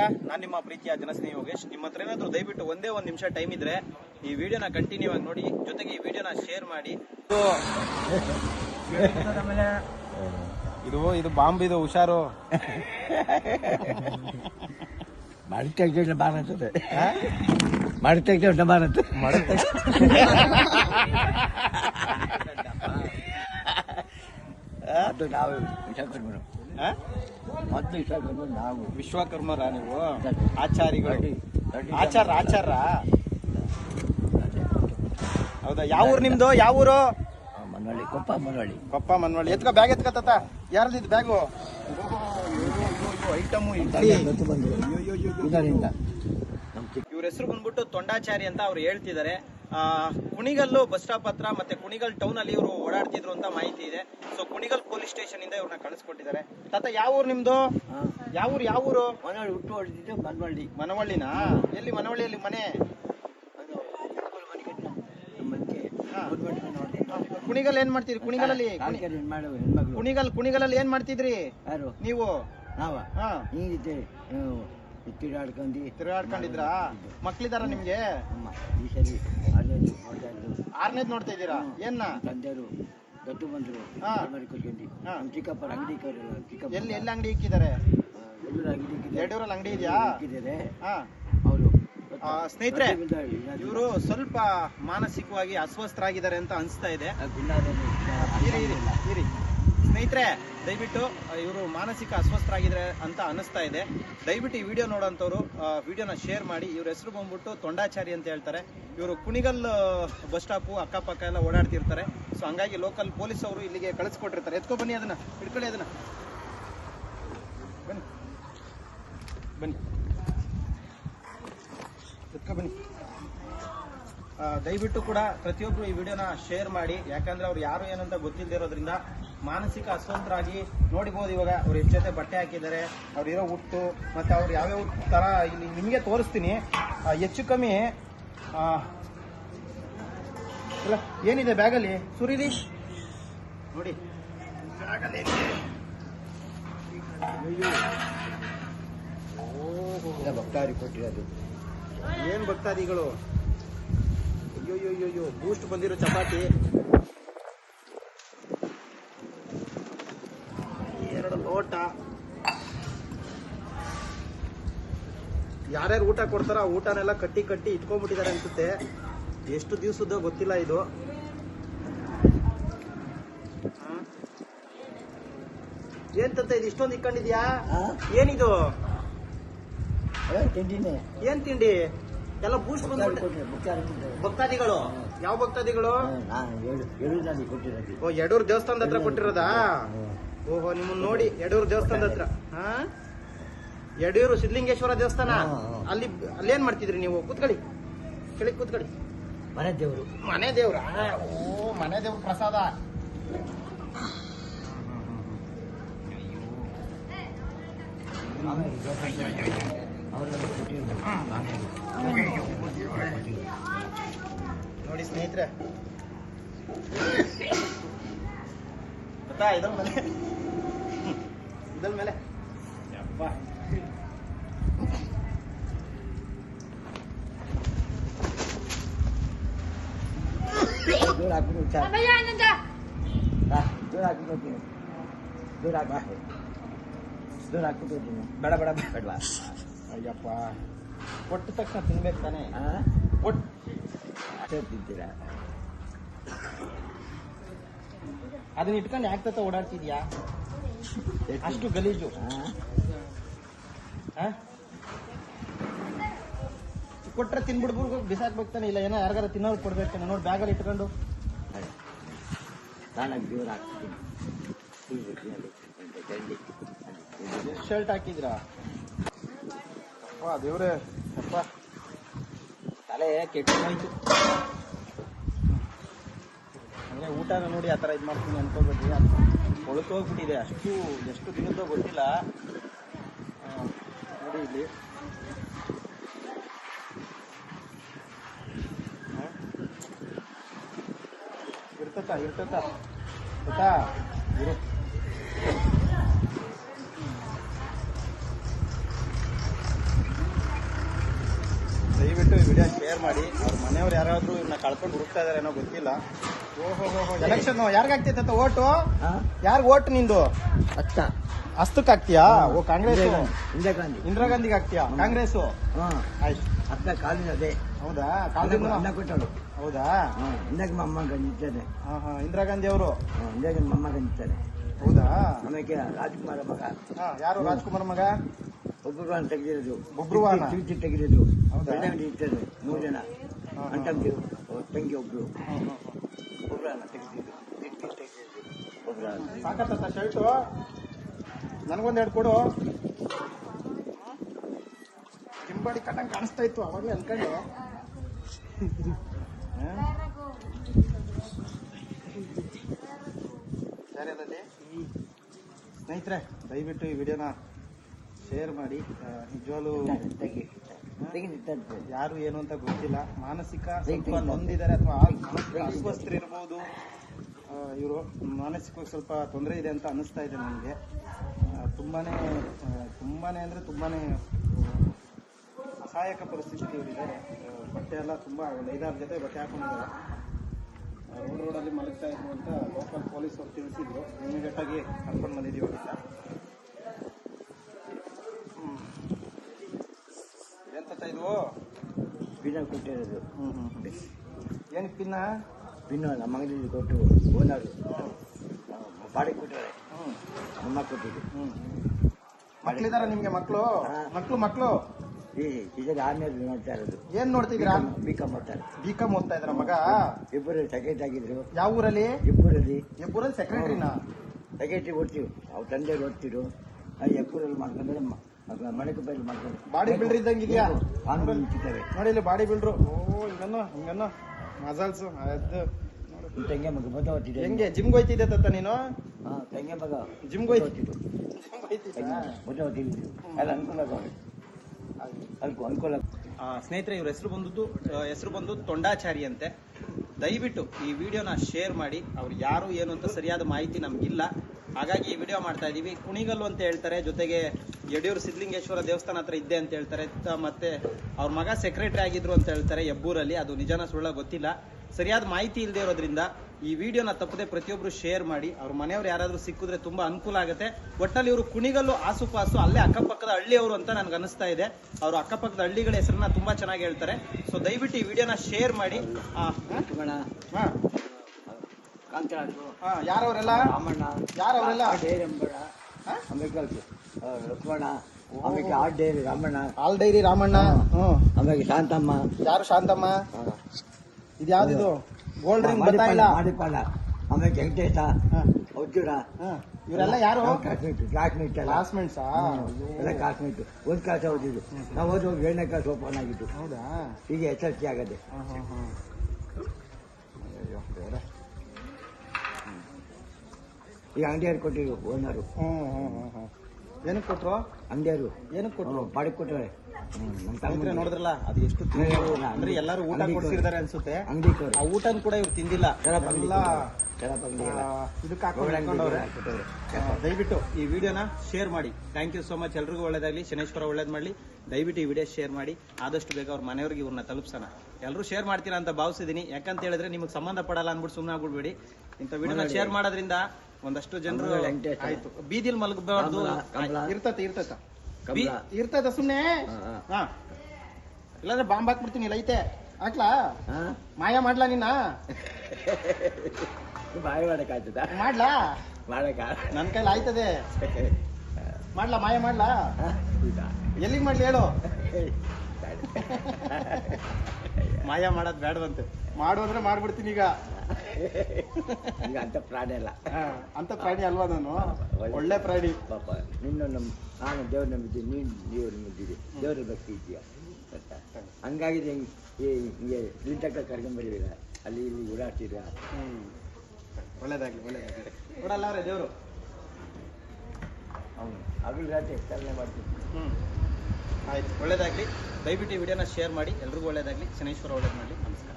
ನಾನು ನಿಮ್ಮ ಪ್ರೀತಿಯ ಜನಸ್ನೇಹಿ ಯೋಗೇಶ್. ನಿಮ್ಮ ಹತ್ರ ಏನಾದ್ರು ದಯವಿಟ್ಟು ಒಂದೇ ಒಂದು ನಿಮಿಷ ಟೈಮ್ ಇದ್ರೆ ಈ ವಿಡಿಯೋನ ಕಂಟಿನ್ಯೂ ಆಗಿ ನೋಡಿ ಜೊತೆಗೆ ಈ ವಿಡಿಯೋನ ಶೇರ್ ಮಾಡಿ. ಇದು ಇದು ಬಾಂಬ್ ಇದು ಹುಷಾರು. ಮಾಡಿ ತೆಗ್ದ ಬಾರತ್ತದೆ ಮಾಡಿ ತೆಗ್ದ ಬಾರತ್ತೆ ಅದು ನಾವು ಮೊದಲು ಇಷ್ಟ ನಾವು ವಿಶ್ವಕರ್ಮರ ನೀವು. ಆಚಾರಿಗಳು. ಆಚಾರ ಆಚಾರ. ಹೌದಾ? ಯಾವ ಊರು ನಿಮ್ದು? ಯಾವ ಊರು? ಕೊಪ್ಪ ಮನವಳ್ಳಿ ಕೊಪ್ಪ ಮನವಳ್ಳಿ ಪಪ್ಪ ಮನ್ವಳ್ಳಿ ಎತ್ಕೋ ಬ್ಯಾಗ್ ಎತ್ಕತ್ತ. ಯಾರ್ದಿದ್ ಬ್ಯಾಗು? ಐಟಮು ಇದರಿಂದ. ಇವ್ರ ಹೆಸರು ಬಂದ್ಬಿಟ್ಟು ತೊಂಡಾಚಾರಿ ಅಂತ ಅವ್ರು ಹೇಳ್ತಿದ್ದಾರೆ. ಕುಣಿಗಲ್ಲು ಬಸ್ ಸ್ಟಾಪ್ ಹತ್ರ ಮತ್ತೆ ಕುಣಿಗಲ್ ಟೌನ್ ಅಲ್ಲಿ ಇವರು ಓಡಾಡ್ತಿದ್ರು ಅಂತ ಮಾಹಿತಿ ಇದೆ. ಸೊ ಕುಣಿಗಲ್ ಪೊಲೀಸ್ ಸ್ಟೇಷನ್ ಇಂದ ಇವ್ರನ್ನ ಕಳಿಸ್ಕೊಟ್ಟಿದ್ದಾರೆ. ತಾತ ಯಾವ ಊರು ನಿಮ್ದು? ಯಾವ ಊರು ಯಾವ ಊರು? ಮನವಳ್ಳಿ ಹುಟ್ಟು ಹೊಡೆದಿದ್ದು ಮನವಳ್ಳಿ ಮನವಳ್ಳಿನಾ? ಎಲ್ಲಿ ಮನವಳ್ಳಿಯಲ್ಲಿ ಮನೆ? ಕುಣಿಗಲ್ ಏನ್ ಮಾಡ್ತೀರಿ? ಕುಣಿಗಲಲ್ಲಿ ಕುಣಿಗಲ್ ಕುಣಿಗಲಲ್ಲಿ ಏನ್ ಮಾಡ್ತಿದ್ರಿ? ಯಾರು? ನೀವು? ನಾವ ತಿರುಗಾಡ್ಕೊಂಡು ತಿರುಗಾಡ್ಕೊಂಡಿದ್ರ ಮಕ್ಳಿದಾರ ನಿಮ್ಗೆ? ಈ ಸರಿ ಆರ್ನೇದ್ ನೋಡ್ತಾ ಇದ್ದೀರಾ? ಏನ್ನ? ತಂದೆಯವರು ದೊಡ್ಡ ಬಂದರು ಕೊಟ್ಕೊಂಡು ಹಾ. ನಮ್ಮ ಚಿಕ್ಕಪ್ಪರ ಅಂಗಡಿ ಚಿಕ್ಕಪ್ಪ ಎಲ್ಲಿ ಎಲ್ಲಿ ಅಂಗಡಿ ಇಕ್ಕಿದ್ದಾರೆ? ಎಲ್ಲರೂ ಅಂಗಡಿ ಇಕ್ಕಿದ್ದಾರೆ. ಅಂಗಡಿ ಇದೆಯಾ? ಇಕ್ಕಿದ್ದಾರೆ. ಅವರು ಸ್ನೇಹಿತರೆ ಇವರು ಸ್ವಲ್ಪ ಮಾನಸಿಕವಾಗಿ ಅಸ್ವಸ್ಥರಾಗಿದ್ದಾರೆ ಅಂತ ಅನಿಸ್ತಾ ಇದೆ. ಇರಿ ಇರಿ ಇರಿ. ಸ್ನೇಹಿತರೆ, ದಯವಿಟ್ಟು ಇವರು ಮಾನಸಿಕ ಅಸ್ವಸ್ಥರಾಗಿದ್ರೆ ಅಂತ ಅನಿಸ್ತಾ ಇದೆ. ದಯವಿಟ್ಟು ಈ ವಿಡಿಯೋ ನೋಡೋಂಥವ್ರು ವಿಡಿಯೋನ ಶೇರ್ ಮಾಡಿ, ಇವ್ರ ಹೆಸರು ಬಂದ್ಬಿಟ್ಟು ತೊಂಡಾಚಾರಿ ಅಂತ ಹೇಳ್ತಾರೆ. ಇವರು ಕುಣಿಗಲ್ ಬಸ್ ಸ್ಟಾಪು ಅಕ್ಕಪಕ್ಕ ಎಲ್ಲ ಓಡಾಡ್ತಿರ್ತಾರೆ. ಸೊ ಹಂಗಾಗಿ ಲೋಕಲ್ ಪೊಲೀಸ್ ಅವರು ಇಲ್ಲಿಗೆ ಕಳಿಸ್ಕೊಟ್ಟಿರ್ತಾರೆ. ಎತ್ಕೊ ಬನ್ನಿ ಅದನ್ನ, ಹಿಡ್ಕೊಳ್ಳಿ ಅದನ್ನ. ಬನ್ನಿ. ಬನ್ನಿ. ಎತ್ಕೊ ಬನ್ನಿ. ದಯವಿಟ್ಟು ಕೂಡ ಪ್ರತಿಯೊಬ್ಬರು ಈ ವಿಡಿಯೋನ ಶೇರ್ ಮಾಡಿ. ಯಾಕಂದ್ರೆ ಅವ್ರು ಯಾರು ಏನಂತ ಗೊತ್ತಿಲ್ಲದೆ ಇರೋದ್ರಿಂದ ಮಾನಸಿಕ ಅಸ್ವಸ್ಥರಾಗಿ ನೋಡಿಬಹುದು ಇವಾಗ ಅವ್ರು ಎಷ್ಟು ಜೊತೆ ಬಟ್ಟೆ ಹಾಕಿದ್ದಾರೆ ಅವ್ರು ಇರೋ ಹುಟ್ಟು ಮತ್ತೆ ಅವ್ರು ಯಾವ್ಯಾವ ತರ ಇಲ್ಲಿ ನಿಮಗೆ ತೋರಿಸ್ತೀನಿ. ಹೆಚ್ಚು ಕಮ್ಮಿ ಇಲ್ಲ ಏನಿದೆ ಬ್ಯಾಗಲ್ಲಿ? ಸುರಿದಿ? ನೋಡಿ. ಬ್ಯಾಗಲ್ಲಿ? ಅಯ್ಯೋ. ಭಕ್ತಾರಿ ಕೊಟ್ಟಿರೋದು. ಏನು ಭಕ್ತಾದಿಗಳು? ಅಯ್ಯೋ ಬೂಸ್ಟ್ ಬಂದಿರೋ ಚಪಾತಿ. ಯಾರ್ಯಾರು ಊಟ ಕೊಡ್ತಾರ ಆ ಊಟನೆಲ್ಲ ಕಟ್ಟಿ ಕಟ್ಟಿ ಇಟ್ಕೊಂಡ್ಬಿಟ್ಟಿದ್ದಾರೆ ಅನ್ಸುತ್ತೆ. ಎಷ್ಟು ದಿವಸದ ಗೊತ್ತಿಲ್ಲ ಇದು? ಏನ್ ತಂತ ಇದು ಇಷ್ಟೊಂದು ಇಟ್ಕೊಂಡಿದ್ಯಾ? ಆ? ಏನಿದು? ಏನ್ ತಿಂಡಿ? ಎಲ್ಲ ಬೂಸ್ಟ್ ಭಕ್ತಾದಿಗಳು? ಯಾವ ಭಕ್ತಾದಿಗಳು? ಓ ಯಡೂರ್ ದೇವಸ್ಥಾನದ ಹತ್ರ ಕೊಟ್ಟಿರೋದಾ? ಓಹೋ ನಿಮ್ಮನ್ನ ನೋಡಿ ಯಡೂರ್ ದೇವಸ್ಥಾನದ ಹತ್ರ. ಹಾ? ಯಡೂರು ಸಿದ್ಧಲಿಂಗೇಶ್ವರ ದೇವಸ್ಥಾನ. ಅಲ್ಲಿ ಹಾ. ಅಲ್ಲಿ ಅಲ್ಲೇನ್ ಮಾಡ್ತಿದ್ರಿ ನೀವು? ಕೂತ್ಕೊಳ್ಳಿ. ಕೆಳಗೆ ಕೂತ್ಕೊಳ್ಳಿ. ಮನೆ ದೇವರು. ಮನೆ ದೇವ್ರ? ಓ ಮನೆ ದೇವ್ರ ಪ್ರಸಾದ. ನೋಡಿ ಸ್ನೇಹಿತರೆ. ಗೊತ್ತಾ? ಇದ್ರ ಮೇಲೆ. ಇದ್ರ ಮೇಲೆ. ದೂರ ಹಾಕ್ಬಿಟ್ಟು ವಿಚಾರ ಅಮ್ಮಯ್ಯ ಆನಂದ ಹಾ, ದೂರ ಹೋಗ್ತೀನಿ. ದೂರ ಹಾಕ್ಬಿಟ್ಟು ದೂರ ಹಾಕ್ಬಿಟ್ಟು ಹೋಗ್ತೀನಿ. ಬೇಡ ಬೇಡ ಬೇಡ ಬೇಡ್ವಾ? ಅಯ್ಯಪ್ಪ ಕೊಟ್ಟ ತಕ್ಷಣ ತಿನ್ಬೇಕು ತಾನೆ ಆ? ಕೊಟ್ ಅಷ್ಟೇ ತಿಂತೀರಾ ಅದನ್ನ ಇಟ್ಕೊಂಡು ಯಾಕೆ ತತ್ತ ಓಡಾಡ್ತಿದ್ಯಾ ಅಷ್ಟು ಗಲೀಜು ಆ? ಕೊಟ್ರೆ ತಿನ್ಬಿಡ್ಬಿಡ್ಬೇಕು ಬಿಸಾಕ್ಬೇಕು ತಾನೆ ಇಲ್ಲ ಏನೋ ಯಾರಿಗಾರ ತಿನ್ನೋರು ಕೊಡ್ಬೇಕು ತಾನೆ ನೋಡಿ ಬ್ಯಾಗಲ್ಲಿ ಇಟ್ಕೊಂಡು. ನಾನಾಗಿ ದೂರ ಹಾಕ್ತೀನಿ. ಶರ್ಟ್ ಹಾಕಿದ್ರಾ? ದೇವ್ರೆ ಅಪ್ಪ ತಲೆ ಕೆಟ್ಟೋಯ್ತು ಅಂದ್ರೆ ಊಟನ ನೋಡಿ ಆ ಥರ ಇದು ಮಾಡ್ತೀನಿ ಅನ್ಕೋಬೇಡಿ. ಕೊಳಕೋಗ್ಬಿಟ್ಟಿದೆ ಅಷ್ಟು ಎಷ್ಟು ದಿನದ್ದು ಗೊತ್ತಿಲ್ಲ. ನೋಡಿ ಇಲ್ಲಿ ಆ? ಇರ್ತತ ಇರ್ತತ? ಗೊತ್ತಾ? ಇರು. ದಯವಿಟ್ಟು ಈ ವಿಡಿಯೋ ಶೇರ್ ಮಾಡಿ. ಅವ್ರ ಮನೆಯವ್ರು ಯಾರಾದ್ರೂ ಇವ್ರನ್ನ ಕಳ್ಕೊಂಡು ಹುಡುಕ್ತಾ ಇದಾರೆ ಏನೋ ಗೊತ್ತಿಲ್ಲ. ಓಹೋ ಎಲೆಕ್ಷನ್ ಯಾರಿಗ ಅಂತ ಓಟು? ಯಾರಿಗ ಓಟ್ ನಿಂದು? ಅಷ್ಟ ಅಷ್ಟಕ್ಕೆ ಹಾಕ್ತೀಯಾ ಓ ಕಾಂಗ್ರೆಸ್ ಇಂದಿರಾ ಗಾಂಧಿ. ಇಂದಿರಾ ಗಾಂಧಿಗೆ ಹಾಕ್ತೀಯಾ ಕಾಂಗ್ರೆಸ್ ಹಾ ಆಯ್ತು. ಅತ್ತ ಕಾಲಿನ ಅದೇ. ಹೌದಾ? ಅನ್ನ ಕೊಟ್ಟಳು ಹೌದಾ? ಇಂದಾಗ ಮಮ್ಮ ಹಾ ಇಂದಿರಾ ಗಾಂಧಿ ಅವರು ಇಂದಾಗ ಮಮ್ಮ ಗಂಜಿದ್ದಾನೆ ಹೌದಾ? ಆಮೇಲೆ ರಾಜ್ಕುಮಾರ ಮಗ. ಯಾರು ರಾಜ್ಕುಮಾರ ಮಗ? ಒಬ್ಬರು ತೆಗೆದಿರೋದು. ಒಬ್ರು ಟಿವಿ ತೆಗೆದಿರೋದು. ಇರ್ತಾರೆ ಮೂರು ಜನ. ಅಂಟಂಗಿ ತಂಗಿ ಒಬ್ರು. ಒಬ್ರನ್ನ ತೆಗೆದಿದ್ದು ಸಾಕತ್ತ ಶರ್ಟು? ನನಗೊಂದು ಎರಡು ಕೊಡು. ಜಿಂಬಾಡಿ ಕಟ್ಟಂಗೆ ಕಾಣಿಸ್ತಾ ಇತ್ತು ಅವಾಗಲೇ ಅನ್ಕೊಂಡು? ಸರಿ ಅಲ್ಲಲ್ಲಿ? ಸ್ನೇಹಿತರೆ ದಯವಿಟ್ಟು ಈ ವಿಡಿಯೋನ ಶೇರ್ ಮಾಡಿ ನಿಜವಾಲು ನಿಜವಾಗ್ಲೂ ಯಾರು ಏನು ಅಂತ ಗೊತ್ತಿಲ್ಲ. ಮಾನಸಿಕ ಸ್ವಲ್ಪ. ನೊಂದಿದ್ದಾರೆ ಅಥವಾ ಅಸ್ವಸ್ಥರಿರ್ಬೋದು ಇವರು ಮಾನಸಿಕವಾಗಿ ಸ್ವಲ್ಪ ತೊಂದರೆ ಇದೆ ಅಂತ ಅನಿಸ್ತಾ ಇದೆ ನನಗೆ ತುಂಬಾನೇ ತುಂಬಾ ತುಂಬಾನೇ ಅಂದ್ರೆ ತುಂಬಾನೇ ಅಸಹಾಯಕ ಪರಿಸ್ಥಿತಿ ಇವರಿದ್ದಾರೆ ಬಟ್ಟೆ ಎಲ್ಲ ತುಂಬಾ ಒಂದು ಐದಾರು ಜೊತೆ ಬಟ್ಟೆ ಹಾಕೊಂಡಿದ್ದಾರೆ. ರೋಡ್ ರೋಡಲ್ಲಿ ಮಲಗ್ತಾ ಇದ್ರು ಅಂತ ಲೋಕಲ್ ಪೊಲೀಸ್ ಅವ್ರು ತಿಳಿಸಿದ್ರು. ಇಮಿಡಿಯೇಟ್ ಆಗಿ ಕರ್ಕೊಂಡು ಬಂದಿದ್ದೀವಿ ಅಂತ ಹ್ಮ್. ಎಂತ ಇದು? ಪಿನ್ನ ಕೊಟ್ಟಿರೋದು ಹ್ಮ್ ಹ್ಞೂ ಏನಕ್ಕೆ ಪಿನ್ನ? ಪಿನ್ನು ನಮ್ಮ ಅಂಗಡಿಯಲ್ಲಿ ಕೊಟ್ಟು ಓನರು. ಬಾಡಿಗೆ ಕೊಟ್ಟಿದ್ದಾರೆ. ಹ್ಞೂ ಅಮ್ಮ ಕೊಟ್ಟಿದ್ದು. ಹ್ಞೂ ಮಕ್ಳಿದಾರ ನಿಮಗೆ ಮಕ್ಕಳು ಮಕ್ಕಳು ಮಕ್ಕಳು ಈ ಇದರ ಆಮೇಲೆ ನೋಡ್ತಾ ಇರೋದು. ಏನ್ ನೋಡ್ತಿದ್ದೀರಾ? ಬಿ ಕಾಮ್ ಮಾಡ್ತಾರೆ ಬಿ ಕಾಮ್ ಓದ್ತಾ ಇದ್ರ ಮಗ? ಇಬ್ಬರು ಸೆಕ್ರೆಟರಿ ಆಗಿದ್ರು. ಯಾವ ಊರಲ್ಲಿ? ಇಬ್ಬರಲ್ಲಿ. ಇಬ್ಬರಲ್ಲಿ ಸೆಕ್ರೆಟರಿನಾ ಸೆಕ್ರೆಟರಿ ಓದ್ತೀವಿ. ಅವ್ರ ತಂದೆಯವ್ರು ಓದ್ತಿರು ಎಬ್ಬರಲ್ಲಿ ಮಾಡ್ಕೊಂಡ್ರೆ ಮಣಕ ಬೈಲಿ ಮಾಡ್ಕೊಂಡು ಬಾಡಿ ಬಿಲ್ಡರ್ ಇದ್ದಂಗೆ ಇದೆಯಾ? ನಿಂತಿದ್ದಾರೆ ನೋಡಿ ಇಲ್ಲಿ ಬಾಡಿ ಬಿಲ್ಡ್ರು. ಓ ಹಿಂಗನ್ನು ಹಿಂಗನ್ನು. ಮಸಾಲ್ಸು ಅದು ತಂಗಿ ಮಗ ಮೊದಲು ಓದ್ತಿದ್ದೆ ಹೆಂಗೆ? ಜಿಮ್ಗೆ ಹೋಯ್ತಿದ್ದೆ ತತ್ತ ನೀನು? ಹಾ ತಂಗಿ ಮಗ ಜಿಮ್ಗೆ ಹೋಯ್ತು ಓದ್ತಿದ್ದು ಜಿಮ್ಗೆ ಹೋಯ್ತಿದ್ದ ಓದ್ತಿದ್ದು ಎಲ್ಲ ಅನುಕೂಲ ಅಲ್ಕು ಅನುಕೂಲ ಸ್ನೇಹಿತರೆ, ಇವ್ರ ಹೆಸರು ಬಂದದ್ದು ಹೆಸರು ಬಂದು ತೊಂಡಾಚಾರಿ ಅಂತೆ. ದಯವಿಟ್ಟು ಈ ವಿಡಿಯೋನ ಶೇರ್ ಮಾಡಿ. ಅವ್ರು ಯಾರು, ಏನು ಅಂತ ಸರಿಯಾದ ಮಾಹಿತಿ ನಮಗಿಲ್ಲ. ಹಾಗಾಗಿ ಈ ವಿಡಿಯೋ ಮಾಡ್ತಾ ಇದೀವಿ. ಕುಣಿಗಲ್ಲು ಅಂತ ಹೇಳ್ತಾರೆ. ಜೊತೆಗೆ ಯಡಿಯೂರು ಸಿದ್ಧಲಿಂಗೇಶ್ವರ ದೇವಸ್ಥಾನ ಹತ್ರ ಇದ್ದೆ ಅಂತ ಹೇಳ್ತಾರೆ. ಮತ್ತೆ ಅವ್ರ ಮಗ ಸೆಕ್ರೆಟರಿ ಆಗಿದ್ರು ಅಂತ ಹೇಳ್ತಾರೆ. ಹೆಬ್ಬೂರಲ್ಲಿ ಅದು ನಿಜನ ಸುಳ್ಳ ಗೊತ್ತಿಲ್ಲ. ಸರಿಯಾದ ಮಾಹಿತಿ ಇಲ್ಲದೆ ಇರೋದ್ರಿಂದ ಈ ವಿಡಿಯೋನ ತಪ್ಪದೆ ಪ್ರತಿಯೊಬ್ರು ಶೇರ್ ಮಾಡಿ ಅವ್ರ ಮನೆಯವ್ರು ಯಾರಾದ್ರೂ ಸಿಕ್ಕಿದ್ರೆ ತುಂಬಾ ಅನುಕೂಲ ಆಗುತ್ತೆ. ಒಟ್ಟಲ್ಲಿ ಇವರು ಕುಣಿಗಲ್ಲು ಆಸುಪಾಸು ಅಲ್ಲೇ ಅಕ್ಕಪಕ್ಕದ ಹಳ್ಳಿಯವರು ಅಂತ ನನ್ಗೆ ಅನಿಸ್ತಾ ಇದೆ. ಅವರು ಅಕ್ಕಪಕ್ಕದ ಹಳ್ಳಿಗಳ ಹೆಸರನ್ನ ತುಂಬಾ ಚೆನ್ನಾಗಿ ಹೇಳ್ತಾರೆ. ಸೊ ದಯವಿಟ್ಟು ಈ ವಿಡಿಯೋನ ಶೇರ್ ಮಾಡಿ? ಲಕ್ಷ್ಮಣ ಯಾರವರೆಲ್ಲ? ರಾಮಣ್ಣ. ಯಾರು ಅವರೆಲ್ಲ? ಡೇರಂಬರ ಹ? ಆಮೇಲೆ ಆ, ಲಕ್ಷ್ಮಣ. ಆಮೇಲೆ ಆಡ್ಡೇರಿ ರಾಮಣ್ಣ. All dairy Ramanna? ಆಮೇಲೆ ಶಾಂತಮ್ಮ. ಯಾರು ಶಾಂತಮ್ಮ? ಇದ್ಯಾವ್ದು ಇದು ಯಾವ್ದಿದು ಗೋಲ್ಡ್ ರಿಂಗ್ ಬರ್ತಾ ಇಲ್ಲ. ಮಾಡಿಪಾಲ ಆಮೇಲೆ ವೆಂಕಟೇಶ. ಇವರೆಲ್ಲ ಯಾರು? ಕ್ಲಾಸ್ಮೇಟ್ ಕ್ಲಾಸ್ಮೇಟ್ ಎಲ್ಲ. ಕ್ಲಾಸ್ಮೇಟ್ಸಾ ಹ್ಮ್. ಎಲ್ಲ ಕ್ಲಾಸ್ಮೇಟ್ ಒಂದು ಕ್ಲಾಸ್ ಓದಿದ್ದು. ನಾವು ಏಳನೇ ಕ್ಲಾಸ್ ಓಪನ್ ಆಗಿತ್ತು ಹೌದಾ? ಈಗ ಎಸ್ ಎಲ್ ಸಿ ಆಗದೆ. ಈಗ ಅಂಗಡಿಯವ್ರು ಕೊಟ್ಟಿರು ಓನರು ಹ್ಮ್ ಹ್ಮ್ ಹ್ಮ್ ಹ್ಮ್. ಏನಕ್ಕೆ ಕೊಟ್ರು? ಅಂಗಡಿಯವರು ಏನಕ್ಕೆ ಕೊಟ್ರು? ಬಾಡಿಗೆ ಕೊಟ್ಟರೆ ಸ್ನೇಹಿತರೆ ನೋಡಿದ್ರಲ್ಲ ಅದು ಎಷ್ಟು ಅಂದ್ರೆ ಎಲ್ಲರೂ ಊಟ ಕೊಡ್ಸಿರ್ತಾರೆ ಅನ್ಸುತ್ತೆ. ಅಂಗಡಿ ಆ ಊಟನ ಕೂಡ ಇವ್ರು ತಿಂದಿಲ್ಲ. ಎಲ್ಲ ಇದಕ್ಕೆ ದಯವಿಟ್ಟು ಈ ವಿಡಿಯೋನ ಶೇರ್ ಮಾಡಿ. ಥ್ಯಾಂಕ್ ಯು ಸೋ ಮಚ್ ಎಲ್ರಿಗೂ ಒಳ್ಳೇದಾಗ್ಲಿ. ಶನೇಶ್ವರ ಒಳ್ಳೇದ್ ಮಾಡ್ಲಿ. ದಯವಿಟ್ಟು ಈ ವಿಡಿಯೋ ಶೇರ್ ಮಾಡಿ. ಆದಷ್ಟು ಬೇಗ ಅವ್ರ ಮನೆಯವ್ರಿಗೆ ಇವ್ರನ್ನ ತಲುಪಿಸೋಣ. ಎಲ್ಲರೂ ಶೇರ್ ಮಾಡ್ತೀರಾ ಅಂತ ಭಾವಿಸಿದೀನಿ. ಯಾಕಂತ ಹೇಳಿದ್ರೆ ನಿಮಗೆ ಸಂಬಂಧ ಪಡಲ್ಲ ಅಂದ್ಬಿಟ್ಟು ಸುಮ್ಮನೆ ಆಗ್ಬಿಡ್ಬೇಡಿ. ಇಂಥ ವಿಡಿಯೋನ ಶೇರ್ ಮಾಡೋದ್ರಿಂದ ಒಂದಷ್ಟು ಜನರು ಆಯ್ತು? ಬೀದಿಲ್ ಮಲಗಬಾರ್ದು ಇರ್ತತ. ಇರ್ತತೆ. ಇರ್ತದ ಸುಮ್ನೆ. ಹಾ, ಇಲ್ಲಾಂದ್ರೆ ಬಾಂಬ್ ಹಾಕ್ಬಿಡ್ತೀನಿ ಇಲ್ಲ ಐತೆ ಹಾಕ್ಲಾ ಮಾಯಾ ಮಾಡ್ಲಾ ನಿನ್ನ? ಬಾಯಿ ಮಾಡಕ್ಕಾಗ್ತದ ಮಾಡ್ಲಾ? ಮಾಡಕ ನನ್ ಕೈಲಿ ಆಯ್ತದೆ. ಮಾಡ್ಲಾ ಮಾಯ ಮಾಡ್ಲಾ? ಎಲ್ಲಿಗೆ ಮಾಡ್ಲಿ ಹೇಳು. ಮಾಯ ಮಾಡೋದ್ ಬೇಡವಂತೆ ಮಾಡು ಅಂದ್ರೆ ಮಾಡ್ಬಿಡ್ತೀನಿ ಈಗ. ಈಗ ಅಂತ ಪ್ರಾಣಿ ಅಲ್ಲ. ಹಾ, ಅಂತ ಪ್ರಾಣಿ ಅಲ್ವಾ ನಾನು? ಒಳ್ಳೆ ಪ್ರಾಣಿ. ಪಾಪ ನಿನ್ನ ನಮ್ ನಾನು ದೇವ್ರ ನಂಬಿದ್ದೀನಿ ನೀನು ದೇವ್ರ ನಂಬಿದ್ದೀರಿ ದೇವ್ರ ಭಕ್ತಿ ಇದೆಯಾ ಹಂಗಾಗಿ ಹಿಂಗೆ ಹಿಂಗೆ ಇಲ್ಲಿ ತನಕ ಕರ್ಕೊಂಬರಿಲ್ಲ ಅಲ್ಲಿ ಇಲ್ಲಿ ಓಡಾಡ್ತೀರಾ ಹ್ಮ್. ಒಳ್ಳೇದಾಗ್ಲಿ ಒಳ್ಳೇದಾಗ್ಲಿ. ಕೊಡಲ್ಲ ಅವ್ರೆ ದೇವ್ರು? ಅವನು ಹಗಲು ರಾತ್ರಿ ಕರ್ನೆ ಮಾಡ್ತೀನಿ. ಹ್ಮ್. ಆಯ್ತು ಒಳ್ಳೇದಾಗ್ಲಿ. ದಯವಿಟ್ಟು ಈ ವಿಡಿಯೋನ ಶೇರ್ ಮಾಡಿ. ಎಲ್ರಿಗೂ ಒಳ್ಳೇದಾಗಲಿ. ಶನೇಶ್ವರ ಒಳ್ಳೇದು ಮಾಡಲಿ ನಮಸ್ಕಾರ.